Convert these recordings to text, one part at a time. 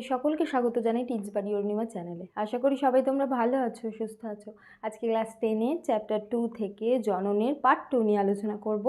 তোমাদের সকলকে স্বাগত জানাই টিপস বাড়ি অরুণিমা চ্যানেলে। আশা করি সবাই তোমরা ভালো আছো, সুস্থ আছো। আজকে ক্লাস টেনের চ্যাপ্টার টু থেকে জননের পার্ট টু নিয়ে আলোচনা করব।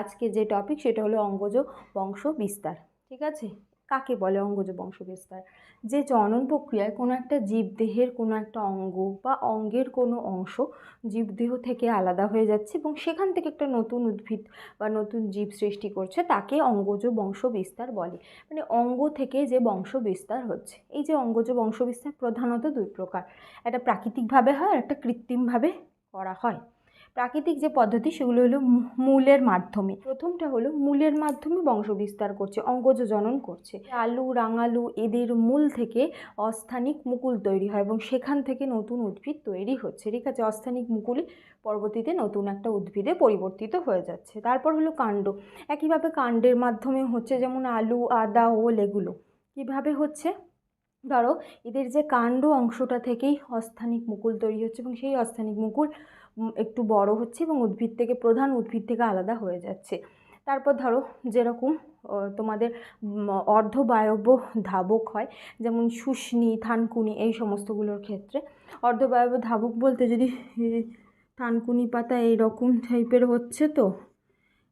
আজকে যে টপিক সেটা হলো অঙ্গজ বংশ বিস্তার, ঠিক আছে? কাকে বলে অঙ্গজ বংশ বিস্তার যে জনন প্রক্রিয়ায় কোনো একটা জীবদেহের কোনো একটা অঙ্গ বা অঙ্গের কোনো অংশ জীবদেহ থেকে আলাদা হয়ে যাচ্ছে এবং সেখান থেকে একটা নতুন উদ্ভিদ বা নতুন জীব সৃষ্টি করছে, তাকে অঙ্গজ বংশ বিস্তার বলে। মানে অঙ্গ থেকে যে বংশ বিস্তার হচ্ছে। এই যে অঙ্গজ বংশ বিস্তার প্রধানত দুই প্রকার। একটা প্রাকৃতিকভাবে হয় আর একটা কৃত্রিমভাবে করা হয়। প্রাকৃতিক যে পদ্ধতি, সেগুলো হলো মূলের মাধ্যমে। প্রথমটা হলো মূলের মাধ্যমে বংশ বিস্তার করছে, অঙ্গজ জনন করছে। আলু, রাঙালু এদের মূল থেকে অস্থানিক মুকুল তৈরি হয় এবং সেখান থেকে নতুন উদ্ভিদ তৈরি হচ্ছে। ঠিক আছে, অস্থানিক মুকুলই পরবর্তীতে নতুন একটা উদ্ভিদে পরিবর্তিত হয়ে যাচ্ছে। তারপর হলো কাণ্ড। একইভাবে কাণ্ডের মাধ্যমে হচ্ছে যেমন আলু, আদা ওল এগুলো কীভাবে হচ্ছে? ধরো, এদের যে কাণ্ড অংশটা থেকেই অস্থানিক মুকুল তৈরি হচ্ছে এবং সেই অস্থানিক মুকুল একটু বড় হচ্ছে এবং উদ্ভিদ থেকে, প্রধান উদ্ভিদ থেকে আলাদা হয়ে যাচ্ছে। তারপর ধরো যেরকম তোমাদের অর্ধবায়ব ধাবক হয়, যেমন শুষ্নি, থানকুনি, এই সমস্তগুলোর ক্ষেত্রে। অর্ধবায়ব ধাবক বলতে যদি থানকুনি পাতা এই রকম টাইপের হচ্ছে তো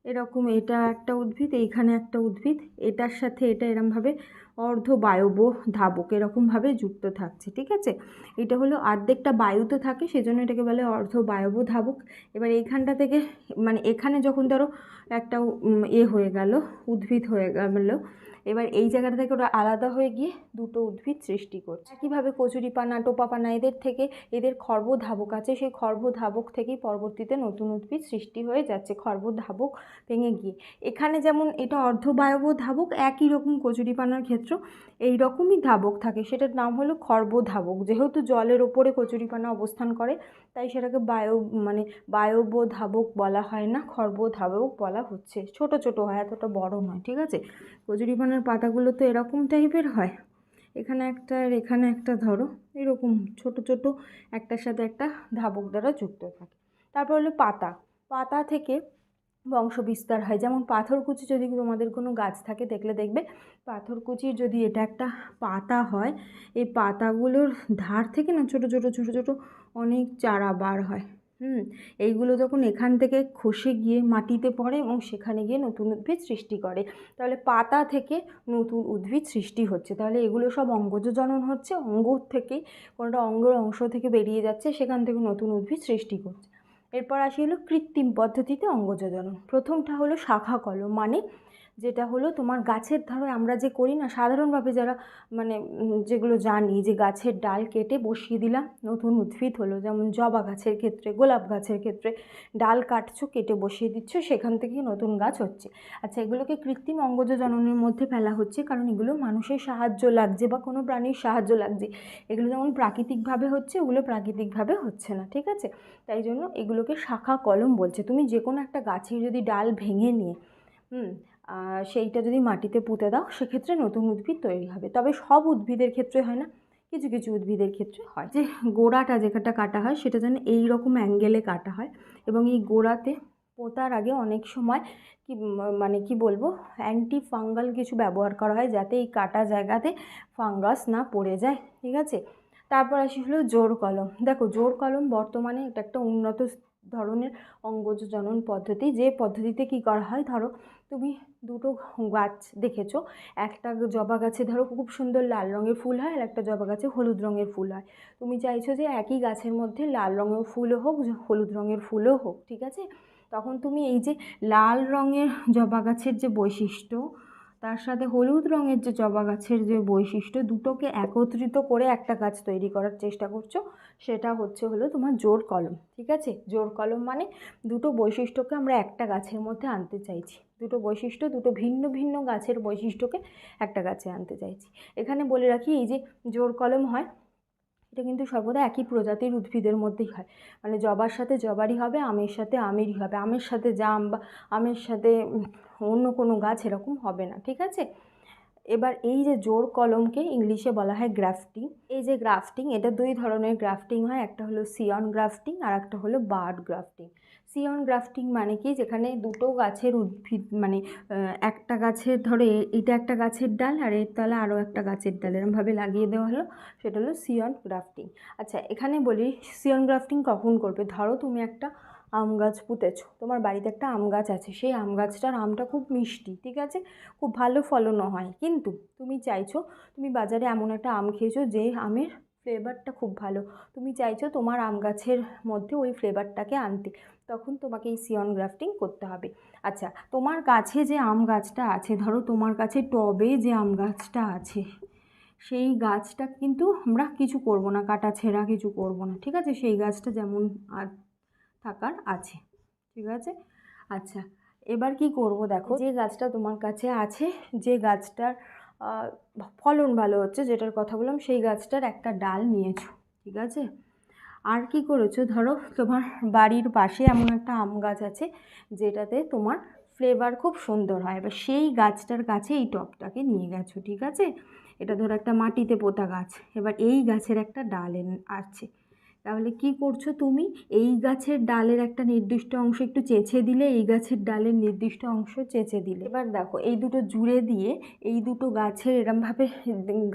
এরকম এটা একটা উদ্ভিদ, এইখানে একটা উদ্ভিদ, এটার সাথে এটা এরমভাবে অর্ধ বায়ব ধাবক এরকমভাবে যুক্ত থাকছে, ঠিক আছে? এটা হলো অর্ধেকটা বায়ুতে থাকে, সেজন্য এটাকে বলে অর্ধ বায়ব ধাবক। এবার এইখানটা থেকে মানে এখানে যখন ধরো একটা এ হয়ে গেল, উদ্ভিদ হয়ে গেল এবার এই জায়গাটা থেকে ওরা আলাদা হয়ে গিয়ে দুটো উদ্ভিদ সৃষ্টি করছে। একইভাবে কচুরিপানা, টোপাপানা এদের থেকে এদের খর্ব ধাবক আছে। সেই খর্ব ধাবক থেকেই পরবর্তীতে নতুন উদ্ভিদ সৃষ্টি হয়ে যাচ্ছে খর্ব ধাবক ভেঙে গিয়ে। এখানে যেমন এটা অর্ধবায়ব ধাবক, একই রকম কচুরিপানার ক্ষেত্র এই রকমই ধাবক থাকে। সেটার নাম হলো খর্ব ধাবক যেহেতু জলের ওপরে কচুরিপানা অবস্থান করে, তাই সেটাকে বায়ু মানে বায়ব ধাবক বলা হয় না খর্ব ধাবক বলা হচ্ছে। ছোট ছোট হয়, এতটা বড় নয়, ঠিক আছে? কচুরিপানার পাতাগুলো তো এরকম টাইপের হয়। এখানে একটা আর এখানে একটা ধরো, এরকম ছোট ছোট একটার সাথে একটা ধাবক দ্বারা যুক্ত থাকে। তারপর হলো পাতা। পাতা থেকে বংশ বিস্তার হয়। যেমন পাথরকুচি যদি তোমাদের কোনো গাছ থাকে, দেখলে দেখবে পাথরকুচির যদি এটা একটা পাতা হয়, এই পাতাগুলোর ধার থেকে না ছোট ছোট ছোট ছোট অনেক চারা বার হয়। হুম, এইগুলো যখন এখান থেকে খসে গিয়ে মাটিতে পড়ে এবং সেখানে গিয়ে নতুন উদ্ভিদ সৃষ্টি করে, তাহলে পাতা থেকে নতুন উদ্ভিদ সৃষ্টি হচ্ছে। তাহলে এগুলো সব অঙ্গজ জনন হচ্ছে, অঙ্গ থেকেই কোনোটা অঙ্গের অংশ থেকে বেরিয়ে যাচ্ছে, সেখান থেকে নতুন উদ্ভিদ সৃষ্টি করছে। এরপর আসি হলো কৃত্রিম পদ্ধতিতে অঙ্গজ জনন প্রথমটা হলো শাখা কলম মানে যেটা হলো তোমার গাছের ধরো আমরা যে করি না, সাধারণভাবে যারা মানে যেগুলো জানি যে গাছের ডাল কেটে বসিয়ে দিলাম, নতুন উদ্ভিদ হলো, যেমন জবা গাছের ক্ষেত্রে, গোলাপ গাছের ক্ষেত্রে ডাল কাটছো, কেটে বসিয়ে দিচ্ছ, সেখান থেকে নতুন গাছ হচ্ছে। আচ্ছা এগুলোকে কৃত্রিম অঙ্গজ জননের মধ্যে ফেলা হচ্ছে, কারণ এগুলো মানুষের সাহায্য লাগছে বা কোনো প্রাণীর সাহায্য লাগছে। এগুলো যেমন প্রাকৃতিকভাবে হচ্ছে, ওগুলো প্রাকৃতিকভাবে হচ্ছে না, ঠিক আছে? তাই জন্য এগুলোকে শাখা কলম বলছে। তুমি যে কোনো একটা গাছের যদি ডাল ভেঙে নিয়ে, হুম সেইটা যদি মাটিতে পুঁতে দাও, সেক্ষেত্রে নতুন উদ্ভিদ তৈরি হবে। তবে সব উদ্ভিদের ক্ষেত্রে হয় না, কিছু কিছু উদ্ভিদের ক্ষেত্রে হয়। যে গোড়াটা যেখানটা কাটা হয়, সেটা যেন এই রকম অ্যাঙ্গেলে কাটা হয় এবং এই গোড়াতে পোতার আগে অনেক সময় কি মানে কি বলব অ্যান্টি ফাঙ্গাল কিছু ব্যবহার করা হয় যাতে এই কাটা জায়গাতে ফাঙ্গাস না পড়ে যায়, ঠিক আছে? তারপর আসি হলো জোর কলম। দেখো, জোর কলম বর্তমানে এটা একটা উন্নত ধরনের অঙ্গজ জনন পদ্ধতি, যে পদ্ধতিতে কি করা হয়, ধরো তুমি দুটো গাছ দেখেছ, একটা জবা গাছে ধরো খুব সুন্দর লাল রঙের ফুল হয়, আর একটা জবা গাছে হলুদ রঙের ফুল হয়। তুমি চাইছো যে একই গাছের মধ্যে লাল রঙের ফুলও হোক হলুদ রঙের ফুলও হোক, ঠিক আছে? তখন তুমি এই যে লাল রঙের জবা গাছের যে বৈশিষ্ট্য তার সাথে হলুদ রঙের যে জবা গাছের যে বৈশিষ্ট্য, দুটোকে একত্রিত করে একটা গাছ তৈরি করার চেষ্টা করছ, সেটা হচ্ছে হলো তোমার জোর কলম, ঠিক আছে? জোর কলম মানে দুটো বৈশিষ্ট্যকে আমরা একটা গাছের মধ্যে আনতে চাইছি। দুটো বৈশিষ্ট্য, দুটো ভিন্ন ভিন্ন গাছের বৈশিষ্ট্যকে একটা গাছে আনতে চাইছি। এখানে বলে রাখি, এই যে জোর কলম হয় এটা কিন্তু সর্বদা একই প্রজাতির উদ্ভিদের মধ্যেই হয়। মানে জবার সাথে জবারই হবে, আমের সাথে আমেরই হবে। আমের সাথে জাম বা আমের সাথে অন্য কোনো গাছ এরকম হবে না, ঠিক আছে? এবার এই যে জোর কলমকে ইংলিশে বলা হয় গ্রাফটিং, এই যে গ্রাফটিং, এটা দুই ধরনের গ্রাফটিং হয়, একটা হলো সিয়ন গ্রাফটিং আর একটা হলো বার্ড গ্রাফটিং। সিয়ন গ্রাফটিং মানে কি? যেখানে দুটো গাছের উদ্ভিদ মানে একটা গাছের, ধরো এটা একটা গাছের ডাল আর এর তলা আরও একটা গাছের ডাল, এরমভাবে লাগিয়ে দেওয়া হলো, সেটা হলো সিয়ন গ্রাফটিং। আচ্ছা এখানে বলি, সিয়ন গ্রাফটিং কখন করবে? ধরো তুমি একটা আম গাছ পুঁতেছো। তোমার বাড়িতে একটা আম গাছ আছে, সেই আম গাছটার আমটা খুব মিষ্টি, ঠিক আছে? খুব ভালো ফলনও হয়। কিন্তু তুমি চাইছো, তুমি বাজারে এমন একটা আম খেয়েছো যে আমের ফ্লেভারটা খুব ভালো। তুমি চাইছো তোমার আম গাছের মধ্যে ওই ফ্লেভারটাকে আনতে। তখন তোমাকে এই সিয়ন গ্রাফটিং করতে হবে। আচ্ছা তোমার কাছে যে আম গাছটা আছে, ধরো তোমার কাছে টবে যে আম গাছটা আছে, সেই গাছটা কিন্তু আমরা কিছু করব না, কাটা ছেঁড়া কিছু করব না, ঠিক আছে? সেই গাছটা যেমন থাকার আছে, ঠিক আছে? আচ্ছা এবার কি করব দেখো? যে গাছটা তোমার কাছে আছে, যে গাছটার ফলন ভালো হচ্ছে, যেটার কথা বললাম, সেই গাছটার একটা ডাল নিয়েছো, ঠিক আছে? আর কি করেছ ধরো, তোমার বাড়ির পাশে এমন একটা আম গাছ আছে, যেটাতে তোমার ফ্লেভার খুব সুন্দর হয়। এবার সেই গাছটার কাছে এই টবটাকে নিয়ে গেছো, ঠিক আছে? এটা ধরো একটা মাটিতে পোতা গাছ, এবার এই গাছের একটা ডাল আছে। তাহলে কি করছ তুমি? এই গাছের ডালের একটা নির্দিষ্ট অংশ একটু চেঁচে দিলে, এই গাছের ডালের নির্দিষ্ট অংশ চেঁচে দিলে। এবার দেখো, এই দুটো জুড়ে দিয়ে, এই দুটো গাছের এরমভাবে,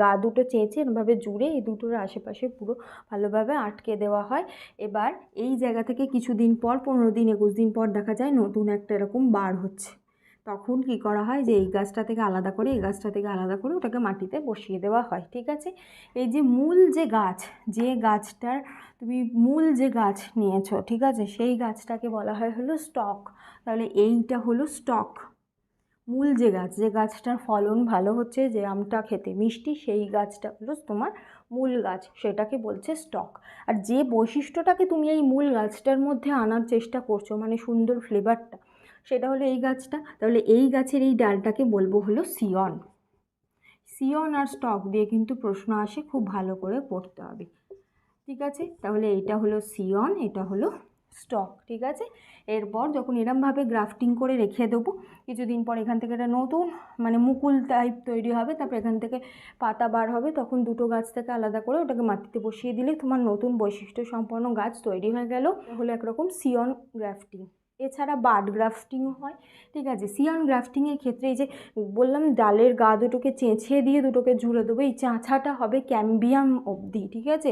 গা দুটো চেঁচে এরমভাবে জুড়ে এই দুটোর আশেপাশে পুরো ভালোভাবে আটকে দেওয়া হয়। এবার এই জায়গা থেকে কিছুদিন পর, পনেরো দিন, একুশ দিন পর দেখা যায় নতুন একটা এরকম বার হচ্ছে। তখন কি করা হয় যে, এই গাছটা থেকে আলাদা করে, এই গাছটা থেকে আলাদা করে ওটাকে মাটিতে বসিয়ে দেওয়া হয়, ঠিক আছে? এই যে মূল যে গাছ, যে গাছটার তুমি মূল যে গাছ নিয়েছো, ঠিক আছে? সেই গাছটাকে বলা হয় হলো স্টক। তাহলে এইটা হলো স্টক। মূল যে গাছ, যে গাছটার ফলন ভালো হচ্ছে, যে আমটা খেতে মিষ্টি, সেই গাছটা হলো তোমার মূল গাছ, সেটাকে বলছে স্টক। আর যে বৈশিষ্ট্যটাকে তুমি এই মূল গাছটার মধ্যে আনার চেষ্টা করছ মানে সুন্দর ফ্লেভারটা সেটা হলো এই গাছটা। তাহলে এই গাছের এই ডালটাকে বলব হলো সিয়ন। সিয়ন আর স্টক দিয়ে কিন্তু প্রশ্ন আসে খুব ভালো করে পড়তে হবে। ঠিক আছে? তাহলে এটা হলো সিয়ন, এটা হলো স্টক। ঠিক আছে? এরপর যখন এরমভাবে গ্রাফটিং করে রেখে দেবো, কিছুদিন পর এখান থেকে একটা নতুন মানে মুকুল টাইপ তৈরি হবে, তারপর এখান থেকে পাতা বার হবে, তখন দুটো গাছ থেকে আলাদা করে ওটাকে মাটিতে বসিয়ে দিলে তোমার নতুন বৈশিষ্ট্য সম্পন্ন গাছ তৈরি হয়ে গেল। হলো একরকম সিয়ন গ্রাফটিং। এছাড়া বার্ড গ্রাফটিং হয়, ঠিক আছে? সিয়ান গ্রাফটিংয়ের ক্ষেত্রে এই যে বললাম ডালের গা দুটোকে চেঁচিয়ে দিয়ে দুটোকে জুড়ে দেবো, এই চাঁচাটা হবে ক্যাম্বিয়াম অবধি, ঠিক আছে?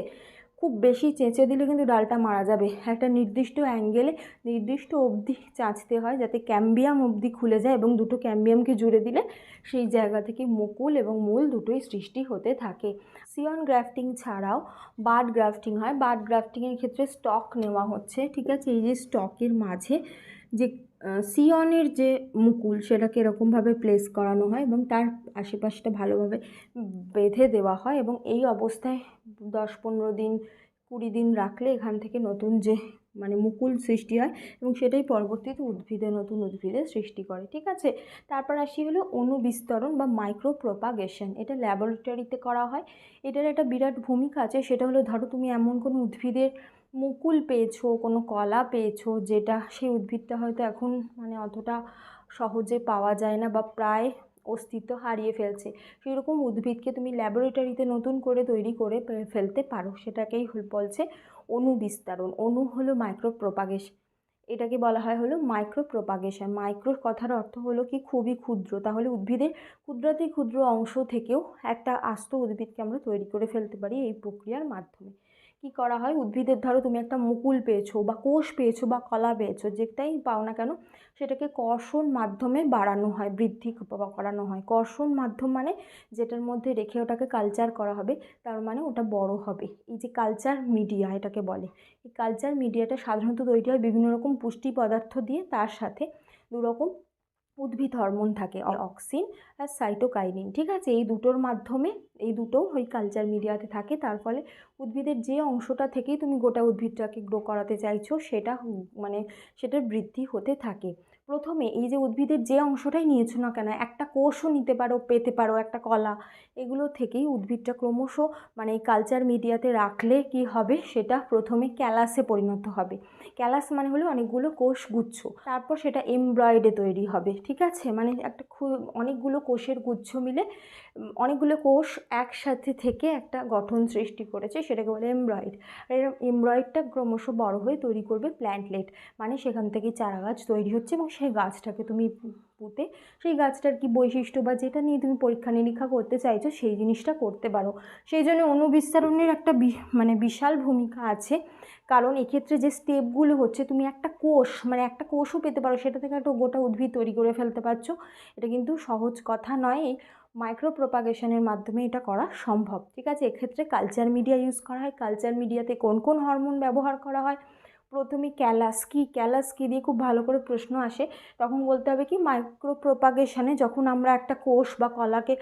খুব বেশি চেঁচে দিলে কিন্তু ডালটা মারা যাবে। একটা নির্দিষ্ট অ্যাঙ্গেলে নির্দিষ্ট অবধি চাঁচতে হয় যাতে ক্যাম্বিয়াম অবধি খুলে যায় এবং দুটো ক্যাম্বিয়ামকে জুড়ে দিলে সেই জায়গা থেকে মুকুল এবং মূল দুটোই সৃষ্টি হতে থাকে। সিয়ন গ্রাফটিং ছাড়াও বাড গ্রাফটিং হয়। বাড গ্রাফটিংয়ের ক্ষেত্রে স্টক নেওয়া হচ্ছে। ঠিক আছে? এই যে স্টকের মাঝে যে সিয়নের যে মুকুল সেটাকে এরকমভাবে প্লেস করানো হয় এবং তার আশেপাশটা ভালোভাবে বেঁধে দেওয়া হয় এবং এই অবস্থায় দশ পনেরো দিন, কুড়ি দিন রাখলে এখান থেকে নতুন যে মানে মুকুল সৃষ্টি হয় এবং সেটাই পরবর্তীতে উদ্ভিদে, নতুন উদ্ভিদের সৃষ্টি করে, ঠিক আছে? তারপর আসি হলো অনুবিস্তরণ বা মাইক্রো প্রোপাগেশন এটা ল্যাবরেটরিতে করা হয়। এটার একটা বিরাট ভূমিকা আছে, সেটা হলো ধরো তুমি এমন কোনো উদ্ভিদের মুকুল পেয়েছ, কোনো কলা পেয়েছ, যেটা সেই উদ্ভিদটা হয়তো এখন মানে অতটা সহজে পাওয়া যায় না বা প্রায় অস্তিত্ব হারিয়ে ফেলছে। সেই রকম উদ্ভিদকে তুমি ল্যাবরেটরিতে নতুন করে তৈরি করে ফেলতে পারো, সেটাকেই বলছে অণু বিস্তারণ। অণু হলো মাইক্রো প্রোপাগেশন এটাকে বলা হয় হলো মাইক্রো প্রোপাগেশন মাইক্রোর কথার অর্থ হলো কি? খুবই ক্ষুদ্র। তাহলে উদ্ভিদের ক্ষুদ্রাতি ক্ষুদ্র অংশ থেকেও একটা আস্ত উদ্ভিদকে আমরা তৈরি করে ফেলতে পারি এই প্রক্রিয়ার মাধ্যমে। কি করা হয়? উদ্ভিদের ধরো তুমি একটা মুকুল পেয়েছ বা কোষ পেয়েছ বা কলা পেয়েছ, যেটাই পাও না কেন সেটাকে কর্ষণ মাধ্যমে বাড়ানো হয়, বৃদ্ধি করানো হয়। কর্ষণ মাধ্যম মানে যেটার মধ্যে রেখে ওটাকে কালচার করা হবে, তার মানে ওটা বড় হবে। এই যে কালচার মিডিয়া এটাকে বলে। এই কালচার মিডিয়াটা সাধারণত তৈরি হয় বিভিন্ন রকম পুষ্টি পদার্থ দিয়ে, তার সাথে দুরকম উদ্ভিদ হরমোন থাকে অক্সিন আর সাইটোকাইনিন, ঠিক আছে? এই দুটোর মাধ্যমে, এই দুটো ওই কালচার মিডিয়াতে থাকে। তার ফলে উদ্ভিদের যে অংশটা থেকেই তুমি গোটা উদ্ভিদটাকে গ্রো করাতে চাইছো, সেটা মানে সেটার বৃদ্ধি হতে থাকে। প্রথমে এই যে উদ্ভিদের যে অংশটাই নিয়েছো না কেন, একটা কোষও নিতে পারো, পেতে পারো, একটা কলা, এগুলো থেকেই উদ্ভিদটা ক্রমশ মানে এই কালচার মিডিয়াতে রাখলে কি হবে? সেটা প্রথমে ক্যালাসে পরিণত হবে। ক্যালাস মানে হলো অনেকগুলো কোষ গুচ্ছ তারপর সেটা এমব্রয়েডে তৈরি হবে, ঠিক আছে? মানে একটা খুব অনেকগুলো কোষের গুচ্ছ মিলে অনেকগুলো কোষ একসাথে থেকে একটা গঠন সৃষ্টি করেছে, সেটাকে বলে এমব্রয়েড। আর এরম এমব্রয়েডটা ক্রমশ বড় হয়ে তৈরি করবে প্ল্যান্টলেট। মানে সেখান থেকে চারা গাছ তৈরি হচ্ছে এবং সেই গাছটাকে তুমি পুঁতে সেই গাছটার কি বৈশিষ্ট্য বা যেটা নিয়ে তুমি পরীক্ষা নিরীক্ষা করতে চাইছো সেই জিনিসটা করতে পারো। সেই জন্য অনুবিস্তারণের একটা মানে বিশাল ভূমিকা আছে। কারণ এক্ষেত্রে যে স্টেপগুলো হচ্ছে, তুমি একটা কোষ মানে একটা কোষও পেতে পারো, সেটা থেকে একটা গোটা উদ্ভিদ তৈরি করে ফেলতে পারছ। এটা কিন্তু সহজ কথা নয়। মাইক্রো প্রপাগেশনের মাধ্যমে এটা করা সম্ভব। ঠিক আছে? এক্ষেত্রে কালচার মিডিয়া ইউজ করা হয়। কালচার মিডিয়াতে কোন কোন হরমোন ব্যবহার করা হয়? প্রথমে ক্যালাস কি? ক্যালাস কি দিয়ে খুব ভালো করে প্রশ্ন আসে। তখন বলতে হবে কি মাইক্রো প্রপাগেশনে যখন আমরা একটা কোষ বা কলাকে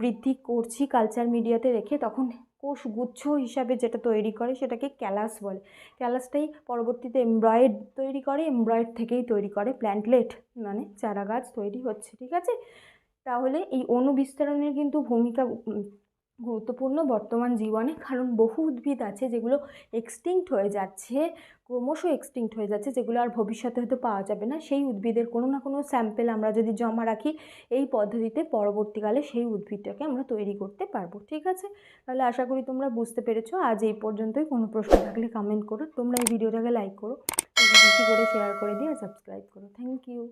বৃদ্ধি করছি কালচার মিডিয়াতে রেখে, তখন কোষ গুচ্ছ হিসাবে যেটা তৈরি করে, সেটাকে ক্যালাস বলে। ক্যালাসটাই পরবর্তীতে এমব্রয়েড তৈরি করে এমব্রয়েড থেকেই তৈরি করে প্ল্যান্টলেট মানে চারা গাছ তৈরি হচ্ছে। ঠিক আছে? তাহলে এই অণু বিস্তারণের কিন্তু ভূমিকা গুরুত্বপূর্ণ বর্তমান জীবনে। কারণ বহু উদ্ভিদ আছে যেগুলো এক্সটিংক্ট হয়ে যাচ্ছে, ক্রমশ এক্সটিংক্ট হয়ে যাচ্ছে, যেগুলো আর ভবিষ্যতে হয়তো পাওয়া যাবে না। সেই উদ্ভিদের কোনো না কোনো স্যাম্পেল আমরা যদি জমা রাখি, এই পদ্ধতিতে পরবর্তীকালে সেই উদ্ভিদটাকে আমরা তৈরি করতে পারব। ঠিক আছে? তাহলে আশা করি তোমরা বুঝতে পেরেছ। আজ এই পর্যন্তই। কোনো প্রশ্ন থাকলে কমেন্ট করো। তোমরা এই ভিডিওটাকে লাইক করো। বেশি করে শেয়ার করে দিয়ে সাবস্ক্রাইব করো। Thank you